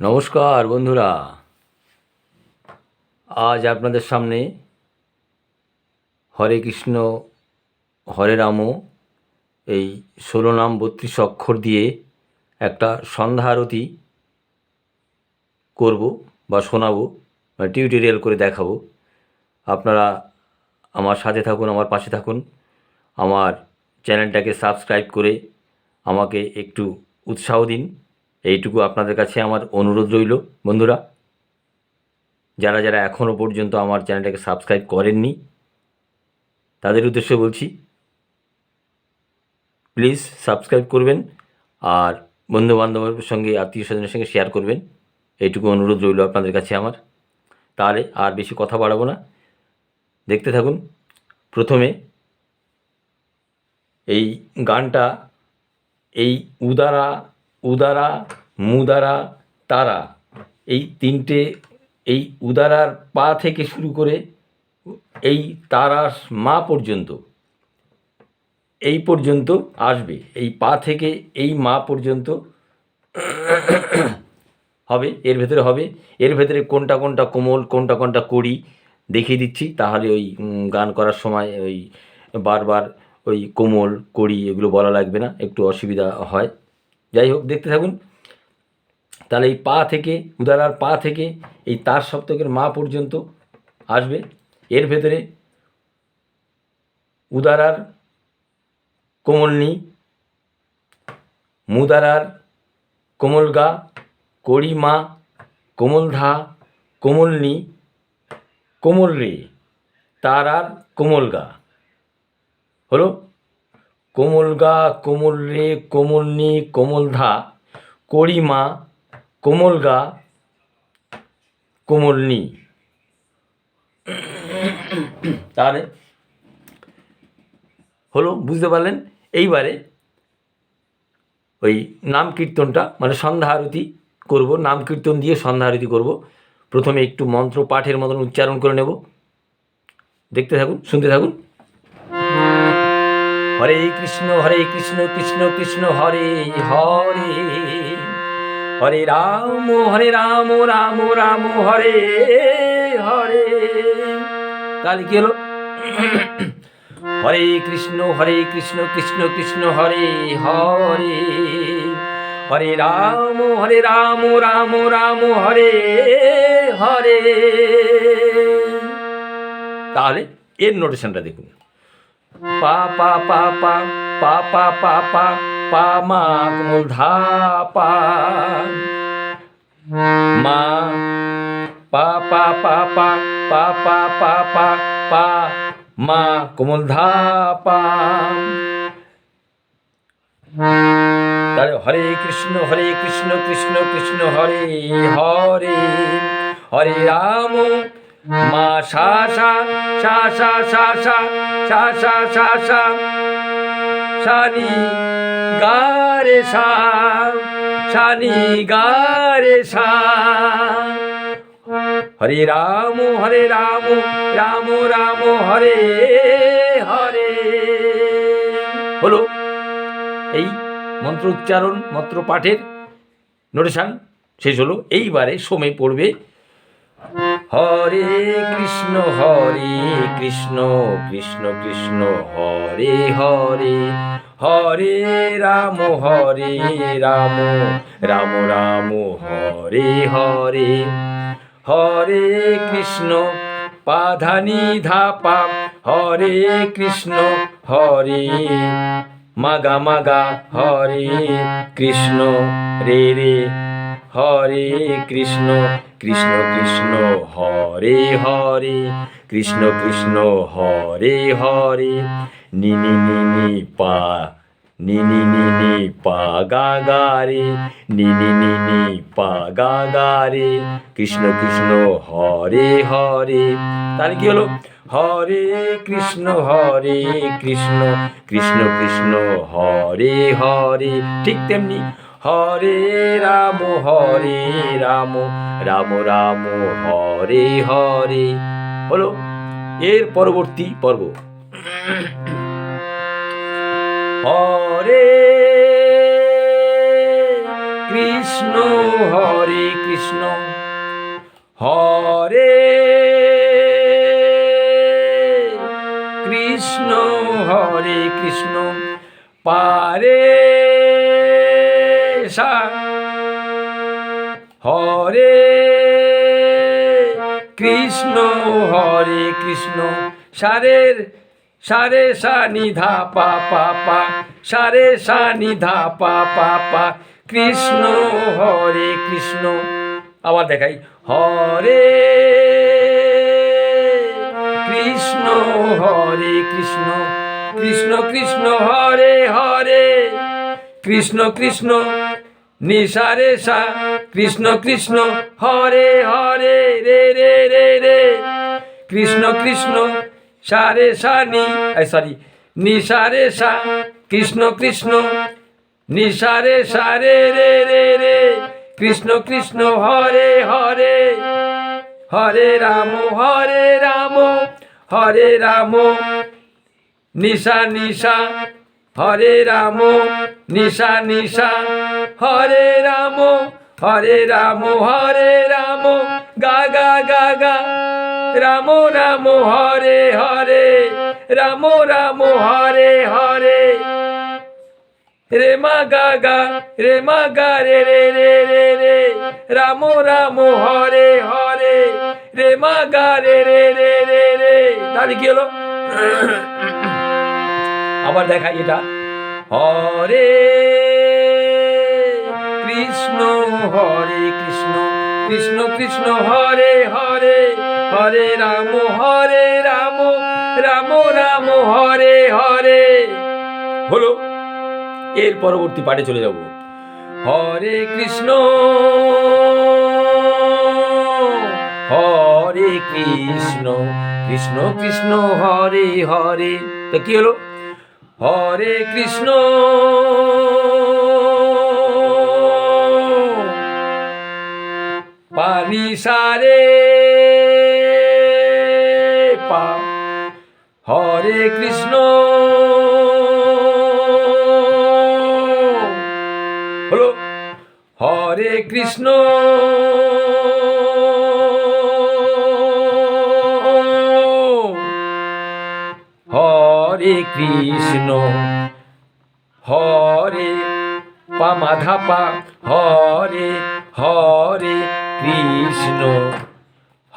নমস্কার বন্ধুরা। আজ আপনাদের সামনে হরে কৃষ্ণ, হরে রাম এই ষোলো নাম বত্রিশ অক্ষর দিয়ে একটা সন্ধ্যা আরতি করব বা শোনাবো বা টিউটোরিয়াল করে দেখাবো। আপনারা আমার সাথে থাকুন, আমার পাশে থাকুন, আমার চ্যানেলটাকে সাবস্ক্রাইব করে আমাকে একটু উৎসাহ দিন। এইটুকু আপনাদের কাছে আমার অনুরোধ রইল, বন্ধুরা। যারা যারা এখনও পর্যন্ত আমার চ্যানেলটাকে সাবস্ক্রাইব করেননি, তাদের উদ্দেশ্যে বলছি, প্লিজ সাবস্ক্রাইব করবেন আর বন্ধু বান্ধবের সঙ্গে আত্মীয় স্বজনের সঙ্গে শেয়ার করবেন। এইটুকু অনুরোধ রইল আপনাদের কাছে আমার। তাহলে আর বেশি কথা বাড়াবো না। দেখতে থাকুন, প্রথমে এই গানটা, এই উদারা উদারা, মুদারা, তারা। এই তিনটে, এই উদারার পা থেকে শুরু করে এই তারার মা পর্যন্ত, এই পর্যন্ত আসবে। এই পা থেকে এই মা পর্যন্ত হবে, এর ভেতরে হবে। এর ভেতরে কোনটা কোনটা কোমল, কোনটা কোনটা করি দেখিয়ে দিচ্ছি। তাহলে ওই গান করার সময় ওই বারবার ওই কোমল, কড়ি এগুলো বলা লাগবে না, একটু অসুবিধা হয়। যাই হোক, দেখতে থাকুন। তাহলে এই পা থেকে উদারার পা থেকে এই তার সপ্তকের মা পর্যন্ত আসবে। এর ভেতরে উদারার কোমলনি, মুদারার কোমলগা কড়িমা কোমলধা, কোমলনি কোমল রে তারার কোমলগা। হলো কোমলগা কোমল রে কোমলনি কোমলধা কড়িমা কোমলগা কোমলনি তাহলে হলো, বুঝতে পারলেন? এইবারে ওই নাম কীর্তনটা মানে সন্ধ্যা আরতি করব, নাম কীর্তন দিয়ে সন্ধ্যা আরতি করব। প্রথমে একটু মন্ত্র পাঠের মতন উচ্চারণ করে নেব। দেখতে থাকুন, শুনতে থাকুন। হরে কৃষ্ণ হরে কৃষ্ণ কৃষ্ণ কৃষ্ণ, হরে হরে। হরে রাম হরে রাম রাম রাম, হরে হরে। তাহলে কি হলো? হরে কৃষ্ণ হরে কৃষ্ণ কৃষ্ণ কৃষ্ণ, হরে হরে। হরে রাম হরে রাম রাম রাম, হরে হরে। তাহলে এর নোটেশনটা দেখুন। পা পা পা পা পা পা পা পা পা মা কোমল ধা পা মা পা পা পা পা পা পা পা পা পা মা কোমল ধা পা তাহলে হরে কৃষ্ণ হরে কৃষ্ণ কৃষ্ণ কৃষ্ণ হরে হরে হরে রাম মা সা সা সা সা সা সা সা সা সা সা সানি গারে সা সানি গারে সা হরে রাম হরে রাম রাম রাম, হরে হরে। হলো এই মন্ত্র উচ্চারণ মন্ত্র পাঠের নোটেশন শেষ হলো। এইবারে সময় পড়বে হরে কৃষ্ণ হরে কৃষ্ণ কৃষ্ণ কৃষ্ণ হরে হরে হরে রাম হরে রাম রাম রাম হরে হরে হরে কৃষ্ণ পাধানি ধাপা হরে কৃষ্ণ হরে মাগা মাগা হরে কৃষ্ণ রে রে হরে কৃষ্ণ কৃষ্ণ কৃষ্ণ হরে হরে, কৃষ্ণ কৃষ্ণ হরে হরে, নি নি নি নি পা নিনি নি নি নি পা গা গা রে, নি নি নি নি পা গা গা রে, কৃষ্ণ কৃষ্ণ হরে হরে। তাহলে কি হলো? হরে কৃষ্ণ হরে কৃষ্ণ কৃষ্ণ কৃষ্ণ হরে হরে, ঠিক তেমনি হরে রাম হরে রাম রাম রাম, হরে হরে। হলো এর পরবর্তী পর্ব। হরে কৃষ্ণ হরে কৃষ্ণ। হরে কৃষ্ণ হরে কৃষ্ণ। পারে সা হরে কৃষ্ণ হরে কৃষ্ণ। সারের, সারে সা নিধা পা পা পা। সারে সা নিধা পা পা পা। কৃষ্ণ, হরে কৃষ্ণ। আবার দেখাই, হরে কৃষ্ণ হরে কৃষ্ণ। কৃষ্ণ কৃষ্ণ, হরে হরে। কৃষ্ণ কৃষ্ণ। নিশারে সা কৃষ্ণ কৃষ্ণ, হরে হরে, রে রে রে রে। কৃষ্ণ কৃষ্ণ সারে সা, নি। সরি নিশারে সা কৃষ্ণ কৃষ্ণ নিশারে সারে রে রে রে। কৃষ্ণ কৃষ্ণ, হরে হরে। হরে রাম হরে রাম হরে রাম। নিশা নিশা হরে রাম, নিশা নিশা। হরে রাম হরে রাম হরে রাম, গা গা গা গা। রাম রাম, হরে হরে। রাম রাম, হরে হরে। রে মা, গা গা। রে মা, গা, রে রে রে রে রে। রাম রাম, হরে হরে। রে মা, গা, রে রে রে রে রে। তাহলে কি হলো? আবার দেখা এটা। হরে কৃষ্ণ হরে কৃষ্ণ কৃষ্ণ কৃষ্ণ, হরে হরে হরে রাম হরে রাম রাম রাম, হরে হরে। হলো, এর পরবর্তী পাঠে চলে যাব। হরে কৃষ্ণ হরে কৃষ্ণ কৃষ্ণ কৃষ্ণ, হরে হরে। তা কি হলো? হরে কৃষ্ণ। পানি সারে। পা। হরে কৃষ্ণ। হরে কৃষ্ণ। কৃষ্ণ। হরে পা মাধা পা হরে হরে কৃষ্ণ।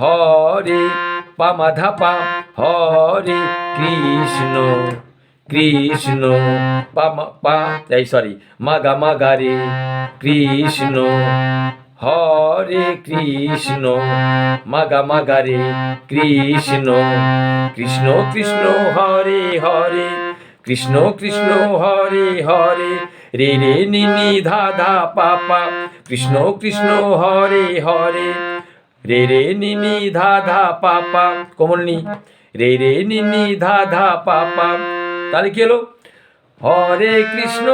হরে পা মাধা পা হরে কৃষ্ণ। কৃষ্ণ পা পা, এই সরি মাগা মাগা রে কৃষ্ণ। হরে কৃষ্ণ, মাগা মাগা রে কৃষ্ণ কৃষ্ণ কৃষ্ণ হরে হরে, কৃষ্ণ কৃষ্ণ হরে হরে, রে রে নি নি ধা ধা পা পা কৃষ্ণ কৃষ্ণ হরে হরে, রে রে নি নি ধা ধা পা পা কোমল নি রে রে নি নি ধা ধা পা পা তাহলে কি হলো? হরে কৃষ্ণ।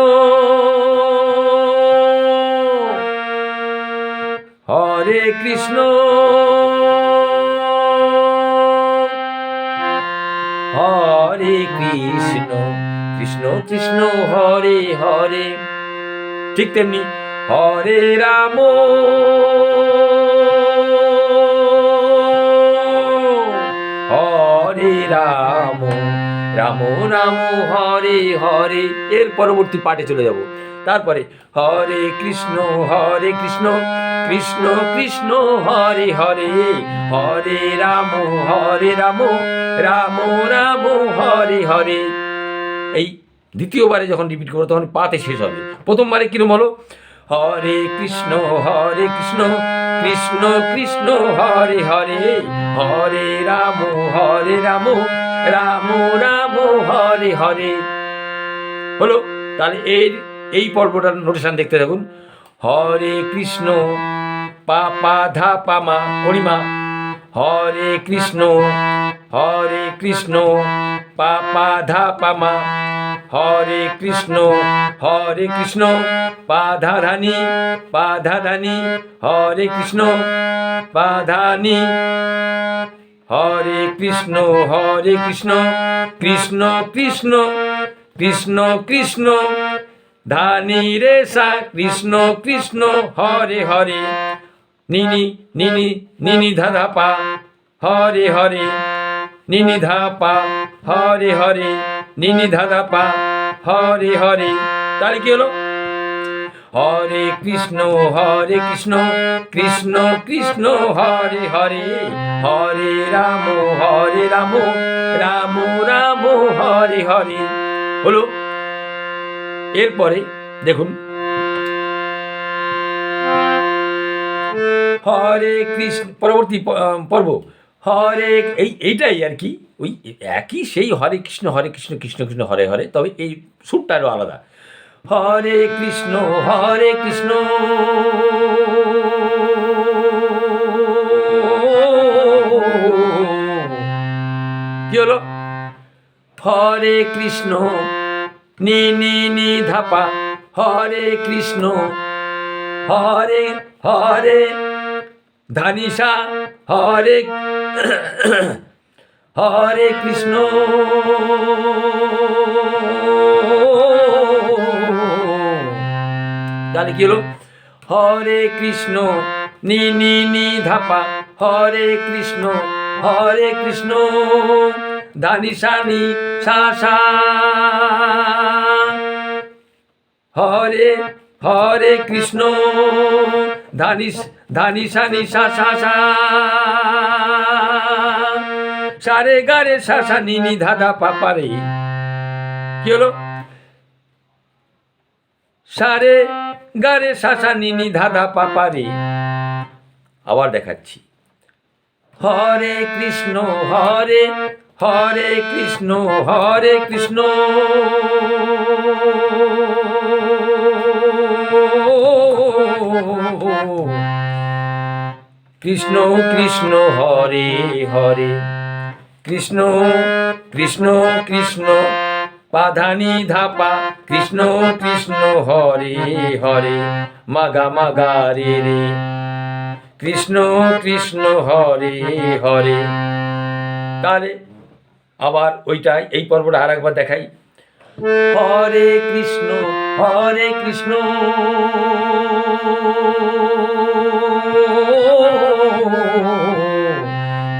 হরে কৃষ্ণ। হরে কৃষ্ণ কৃষ্ণ কৃষ্ণ হরে হরে। ঠিক তেমনি হরে রাম। রাম হরে হরে। এর পরবর্তী পাঠে চলে যাব। তারপরে, হরে কৃষ্ণ হরে কৃষ্ণ কৃষ্ণ কৃষ্ণ, হরে হরে। হরে রাম হরে রাম রাম রাম, হরে হরে। এই দ্বিতীয়বারে যখন রিপিট করব, তখন পাতে শেষ হবে। প্রথমবারে কিরম হলো? হরে কৃষ্ণ হরে কৃষ্ণ কৃষ্ণ কৃষ্ণ, হরে হরে। হরে রাম হরে রাম রাম রাম, হরে হরে। হলো, তাহলে এই এই পর্বটার নোটেশন দেখতে থাকুন। হরে কৃষ্ণ, পা পা, ধা, পা, মা হরিমা হরে কৃষ্ণ হরে কৃষ্ণ, পা পা, ধা, পা, মা। হরে কৃষ্ণ হরে কৃষ্ণ পাধারানি পাধারানি হরে কৃষ্ণ পাধানি হরে কৃষ্ণ হরে কৃষ্ণ কৃষ্ণ কৃষ্ণ কৃষ্ণ কৃষ্ণ, ধানি রে সা কৃষ্ণ কৃষ্ণ, হরে হরে, নিনি নিনি নিনি ধাধা পা, হরে হরে, নিনি ধা পা, হরে হরে, নিনি ধাধা পা, হরে হরে, তাহলে কি হলো? হরে কৃষ্ণ হরে কৃষ্ণ কৃষ্ণ কৃষ্ণ, হরে হরে। হরে রাম হরে রাম রাম রাম, হরে হরে। হলো। এরপরে দেখুন। হরে কৃষ্ণ, পরবর্তী পর্ব। হরে, এই, এইটাই আর কি। ওই একই সেই হরে কৃষ্ণ হরে কৃষ্ণ কৃষ্ণ কৃষ্ণ, হরে হরে। তবে এই সুরটা আরও আলাদা। হরে কৃষ্ণ হরে কৃষ্ণ। কি হলো? হরে কৃষ্ণ, নি নি নি, ধাপা। হরে কৃষ্ণ, হরে হরে। ধানিসা, হরে হরে কৃষ্ণ। তাহলে কি হলো? হরে কৃষ্ণ, নি নি নি, ধাপা। হরে কৃষ্ণ হরে কৃষ্ণ ধানিসা নি, সা সা। হরে হরে কৃষ্ণ ধানিস ধানিসা নিশা সা সা সারে গারে শাসা নিনি ধাদা পাপারে কি হলো? সারে গারে শাসা নিনি ধাদা পাপারে। আবার দেখাচ্ছি। হরে কৃষ্ণ, হরে হরে কৃষ্ণ হরে কৃষ্ণ। কৃষ্ণ কৃষ্ণ, হরে হরে। কৃষ্ণ কৃষ্ণ কৃষ্ণ। পাধানি ধাপা, কৃষ্ণ কৃষ্ণ, হরে হরে, মাগা মাগা, রে রে। কৃষ্ণ কৃষ্ণ, হরে হরে। তাহলে আবার ওইটাই, এই পর্বটা আর একবার দেখাই। হরে কৃষ্ণ হরে কৃষ্ণ।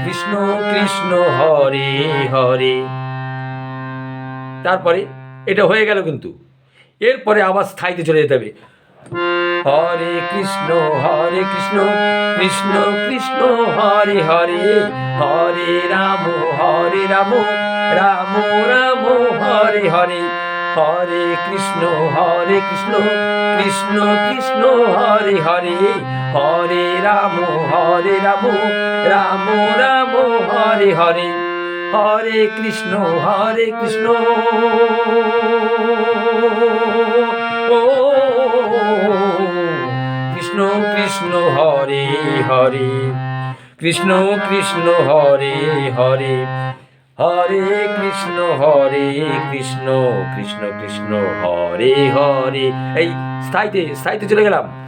কৃষ্ণ কৃষ্ণ, হরে হরে। তারপরে এটা হয়ে গেল কিন্তু। এরপরে আবার স্থায়ীতে চলে যেতে হবে। হরে কৃষ্ণ হরে কৃষ্ণ কৃষ্ণ কৃষ্ণ, হরে হরে হরে রাম হরে রাম রাম রাম, হরে হরে হরে কৃষ্ণ হরে কৃষ্ণ কৃষ্ণ কৃষ্ণ, হরে হরে হরে রাম হরে রাম রাম রাম, হরে হরে। হরে কৃষ্ণ হরে কৃষ্ণ। কৃষ্ণ কৃষ্ণ, হরে হরে। কৃষ্ণ কৃষ্ণ, হরে হরে। হরে কৃষ্ণ হরে কৃষ্ণ কৃষ্ণ কৃষ্ণ, হরে হরে। এই স্থায়ীতে স্থায়ীতে চলে গেলাম।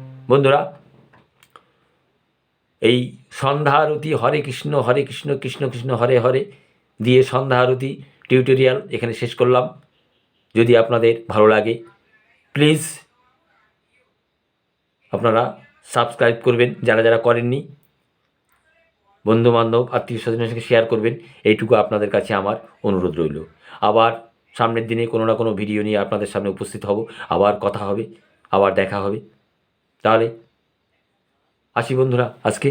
বন্ধুরা, এই সন্ধ্যা আরতি হরে কৃষ্ণ হরে কৃষ্ণ কৃষ্ণ কৃষ্ণ, হরে হরে দিয়ে সন্ধ্যা আরতি টিউটোরিয়াল এখানে শেষ করলাম। যদি আপনাদের ভালো লাগে, প্লিজ আপনারা সাবস্ক্রাইব করবেন, যারা যারা করেননি বন্ধু বান্ধব আত্মীয় স্বজনের সঙ্গে শেয়ার করবেন, এইটুকু আপনাদের কাছে আমার অনুরোধ রইল। আবার সামনের দিনে কোনো না কোনো ভিডিও নিয়ে আপনাদের সামনে উপস্থিত হব, আবার কথা হবে, আবার দেখা হবে। তাহলে আসি বন্ধুরা আজকে